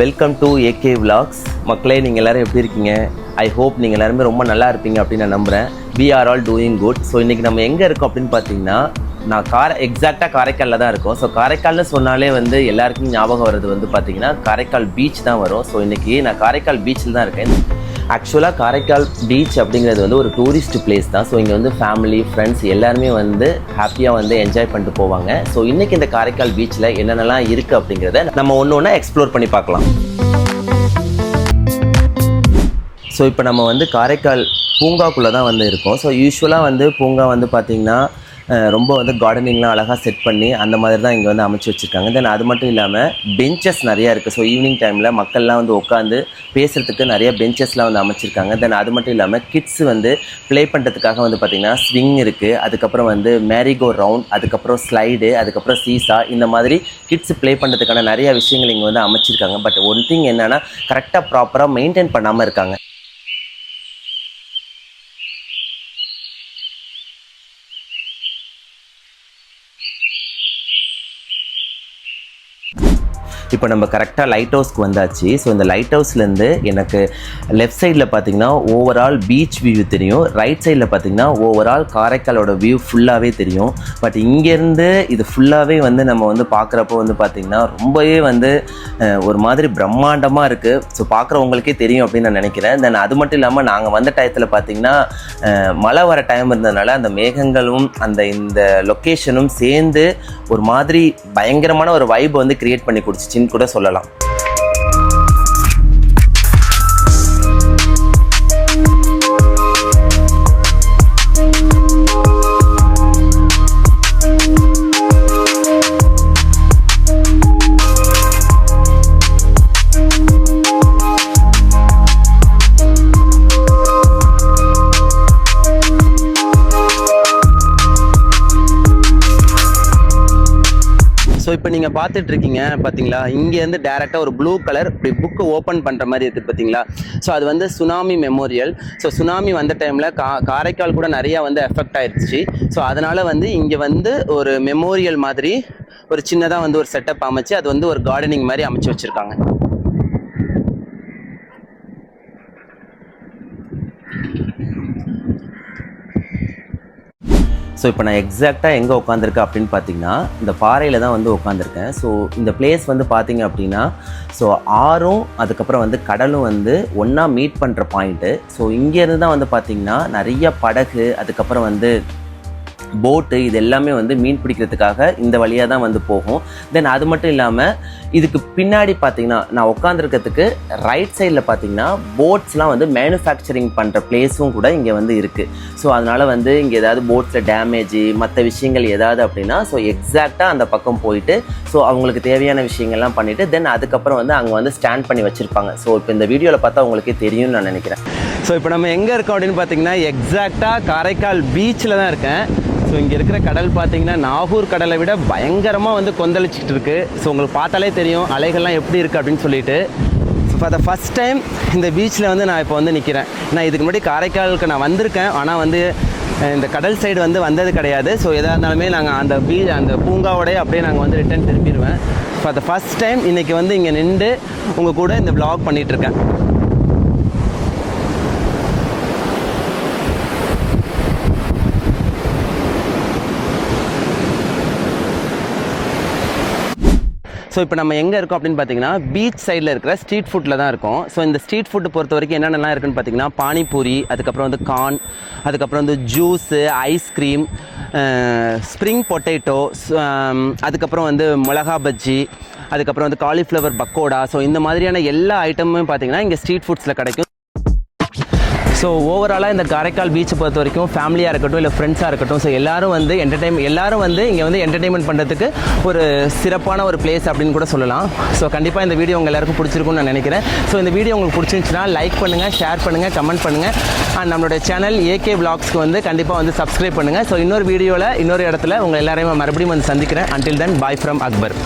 Welcome to AK vlogs. மக்களே நீங்கள் எல்லோரும் எப்படி இருக்கீங்க? ஐ ஹோப் நீங்கள் எல்லாருமே ரொம்ப நல்லா இருப்பீங்க அப்படின்னு நான் நம்புகிறேன் we are all doing good so இன்றைக்கி நம்ம எங்கே இருக்கோம் அப்படின்னு பார்த்தீங்கன்னா நான் கார எக்ஸாக்டாக காரைக்காலில் தான் இருக்கோம். ஸோ காரைக்கால்னு சொன்னாலே வந்து எல்லாருக்கும் ஞாபகம் வர்றது வந்து பார்த்தீங்கன்னா காரைக்கால் பீச் தான் வரும். ஸோ இன்றைக்கி நான் காரைக்கால் பீச்சில் தான் இருக்கேன். ஆக்சுவலாக காரைக்கால் பீச் அப்படிங்கிறது வந்து ஒரு டூரிஸ்ட் பிளேஸ் தான். ஸோ இங்கே வந்து ஃபேமிலி ஃப்ரெண்ட்ஸ் எல்லாருமே வந்து ஹாப்பியாக வந்து என்ஜாய் பண்ணிட்டு போவாங்க. ஸோ இன்றைக்கி இந்த காரைக்கால் பீச்சில் என்னென்னலாம் இருக்குது அப்படிங்கிறத நம்ம ஒன்று ஒன்றா எக்ஸ்ப்ளோர் பண்ணி பார்க்கலாம். ஸோ இப்போ நம்ம வந்து காரைக்கால் பூங்காக்குள்ளே தான் வந்து இருக்கோம். ஸோ யூஸ்வலாக வந்து பூங்கா வந்து பார்த்திங்கன்னா ரொம்ப வந்து கார்டனிங்லாம் அழகாக செட் பண்ணி அந்த மாதிரி தான் இங்கே வந்து அமைச்சு வச்சுருக்காங்க. தென் அது மட்டும் இல்லாமல் பெஞ்சஸ் நிறையா இருக்குது ஸோ ஈவினிங் டைமில் மக்கள்லாம் வந்து உட்காந்து பேசுகிறதுக்கு நிறைய பெஞ்சஸ்லாம் வந்து அமைச்சிருக்காங்க. தென் அது மட்டும் இல்லாமல் கிட்ஸ் வந்து ப்ளே பண்ணுறதுக்காக வந்து பார்த்திங்கன்னா ஸ்விங் இருக்குது அதுக்கப்புறம் வந்து மேரிகோ ரவுண்ட் அதுக்கப்புறம் ஸ்லைடு அதுக்கப்புறம் சீசா இந்த மாதிரி கிட்ஸ் ப்ளே பண்ணுறதுக்கான நிறைய விஷயங்கள் இங்கே வந்து அமைச்சிருக்காங்க. பட் ஒன் திங் என்னென்னா கரெக்டாக ப்ராப்பராக மெயின்டைன் பண்ணாமல் இருக்காங்க. இப்போ நம்ம கரெக்டாக லைட் ஹவுஸ்க்கு வந்தாச்சு. ஸோ இந்த லைட் ஹவுஸ்லேருந்து எனக்கு லெஃப்ட் சைடில் பார்த்தீங்கன்னா ஓவரால் பீச் வியூ தெரியும். ரைட் சைடில் பார்த்தீங்கன்னா ஓவரால் காரைக்காலோட வியூ ஃபுல்லாகவே தெரியும். பட் இங்கேருந்து இது ஃபுல்லாகவே வந்து நம்ம வந்து பார்க்குறப்போ வந்து பார்த்திங்கன்னா ரொம்பவே வந்து ஒரு மாதிரி பிரம்மாண்டமாக இருக்குது ஸோ பார்க்குறவங்களுக்கே தெரியும் அப்படின்னு நான் நினைக்கிறேன். தென் அது மட்டும் இல்லாமல் நாங்கள் வந்த டயத்தில் பார்த்திங்கன்னா மழை வர டைம் இருந்ததுனால அந்த மேகங்களும் அந்த இந்த லொக்கேஷனும் சேர்ந்து ஒரு மாதிரி பயங்கரமான ஒரு வைப் வந்து க்ரியேட் பண்ணி கொடுத்துச்சு. அப்படின்னு கூட சொல்லலாம். இப்போ நீங்கள் பார்த்துட்டு இருக்கீங்க பார்த்தீங்களா இங்கேருந்து டேரெக்டாக ஒரு ப்ளூ கலர் இப்படி புக்கு ஓப்பன் பண்ணுற மாதிரி இருக்குது பார்த்தீங்களா ஸோ அது வந்து சுனாமி மெமோரியல் ஸோ சுனாமி வந்த டைமில் கா காரைக்கால் கூட நிறையா வந்து எஃபெக்ட் ஆயிடுச்சு ஸோ அதனால் வந்து இங்கே வந்து ஒரு மெமோரியல் மாதிரி ஒரு சின்னதாக வந்து ஒரு செட்டப் அமைச்சு அது வந்து ஒரு கார்டனிங் மாதிரி அமைச்சு வச்சுருக்காங்க. ஸோ இப்போ நான் எக்ஸாக்டாக எங்கே உட்காந்துருக்கேன் அப்படின்னு பார்த்தீங்கன்னா இந்த பாறையில் தான் வந்து உட்காந்துருக்கேன் ஸோ இந்த பிளேஸ் வந்து பார்த்தீங்க அப்படின்னா ஸோ ஆறும் அதுக்கப்புறம் வந்து கடலும் வந்து ஒன்றா மீட் பண்ணுற பாயிண்ட்டு ஸோ இங்கேருந்து தான் வந்து பார்த்திங்கன்னா நிறைய படகு அதுக்கப்புறம் வந்து போட்டு இது எல்லாமே வந்து மீன் பிடிக்கிறதுக்காக இந்த வழியாக தான் வந்து போகும். தென் அது மட்டும் இல்லாமல் இதுக்கு பின்னாடி பார்த்தீங்கன்னா நான் உட்காந்துருக்கிறதுக்கு ரைட் சைடில் பார்த்தீங்கன்னா போட்ஸ்லாம் வந்து மேனுஃபேக்சரிங் பண்ணுற பிளேஸும் கூட இங்கே வந்து இருக்குது ஸோ அதனால் வந்து இங்கே ஏதாவது போட்ஸில் டேமேஜ் மற்ற விஷயங்கள் ஏதாவது அப்படின்னா ஸோ எக்ஸாக்டாக அந்த பக்கம் போயிட்டு ஸோ அவங்களுக்கு தேவையான விஷயங்கள்லாம் பண்ணிவிட்டு தென் அதுக்கப்புறம் வந்து அங்கே வந்து ஸ்டாண்ட் பண்ணி வச்சுருப்பாங்க. ஸோ இப்போ இந்த வீடியோவில் பார்த்தா உங்களுக்கே தெரியும்னு நான் நினைக்கிறேன். ஸோ இப்போ நம்ம எங்கே இருக்கோம் அப்படின்னு பார்த்தீங்கன்னா எக்ஸாக்டாக காரைக்கால் பீச்சில் தான் இருக்கேன். ஸோ இங்கே இருக்கிற கடல் பார்த்தீங்கன்னா நாகூர் கடலை விட பயங்கரமாக வந்து கொந்தளிச்சிட்டு இருக்குது ஸோ உங்களுக்கு பார்த்தாலே தெரியும் அலைகள்லாம் எப்படி இருக்குது அப்படின்னு சொல்லிட்டு. ஃபார் த ஃபஸ்ட் டைம் இந்த பீச்சில் வந்து நான் இப்போ வந்து நிற்கிறேன் நான் இதுக்கு முன்னாடி காரைக்காலுக்கு நான் வந்திருக்கேன். ஆனால் வந்து இந்த கடல் சைடு வந்து வந்தது கிடையாது. ஸோ எதாக இருந்தாலுமே நாங்கள் அந்த பீ அந்த பூங்காவோடய அப்படியே நாங்கள் வந்து ரிட்டர்ன் திருப்பிடுவேன் ஃபார் த ஃபஸ்ட் டைம் இன்றைக்கி வந்து இங்கே நின்று உங்கள் கூட இந்த ப்ளாக் பண்ணிகிட்ருக்கேன் ஸோ இப்போ நம்ம எங்கே இருக்கோம் அப்படின்னு பார்த்தீங்கன்னா பீச் சைடில் இருக்கிற ஸ்ட்ரீட் ஃபுட்டில் தான் இருக்கும். ஸோ இந்த ஸ்ட்ரீட் ஃபுட்டு பொறுத்த வரைக்கும் என்னென்னலாம் இருக்குன்னு பார்த்தீங்கன்னா பானிபூரி அதுக்கப்புறம் வந்து கார்ன் அதுக்கப்புறம் வந்து ஜூஸு ஐஸ்கிரீம் ஸ்ப்ரிங் பொட்டேட்டோ அதுக்கப்புறம் வந்து மிளகா பஜ்ஜி அதுக்கப்புறம் வந்து காலிஃப்ளவர் பக்கோடா. ஸோ இந்த மாதிரியான எல்லா ஐட்டமுமே பார்த்தீங்கன்னா இங்கே ஸ்ட்ரீட் ஃபுட்ஸில் கிடைக்கும். ஸோ ஓவராலாக இந்த காரைக்கால் பீச்சை பொறுத்த வரைக்கும் ஃபேமிலியாக இருக்கட்டும் இல்லை ஃப்ரெண்ட்ஸாக இருக்கட்டும் ஸோ எல்லோரும் வந்து என்டர்டைன் எல்லாரும் வந்து இங்கே வந்து என்டர்டைன்மெண்ட் பண்ணுறதுக்கு ஒரு சிறப்பான ஒரு பிளேஸ் அப்படின்னு கூட சொல்லலாம். ஸோ கண்டிப்பாக இந்த வீடியோ உங்கள் எல்லாருக்கும் பிடிச்சிருக்கும்னு நான் நினைக்கிறேன். ஸோ இந்த வீடியோ உங்களுக்கு பிடிச்சிருந்துச்சுன்னா லைக் பண்ணுங்கள் ஷேர் பண்ணுங்கள் கமெண்ட் பண்ணுங்கள் அண்ட் நம்மளோட சேனல் ஏகே vlogsக்கு வந்து கண்டிப்பாக வந்து சப்ஸ்கிரைப் பண்ணுங்கள் ஸோ இன்னொரு வீடியோவில் இன்னொரு இடத்துல உங்கள் எல்லாரையும் மறுபடியும் வந்து சந்திக்கிறேன். Until then bye from Akbar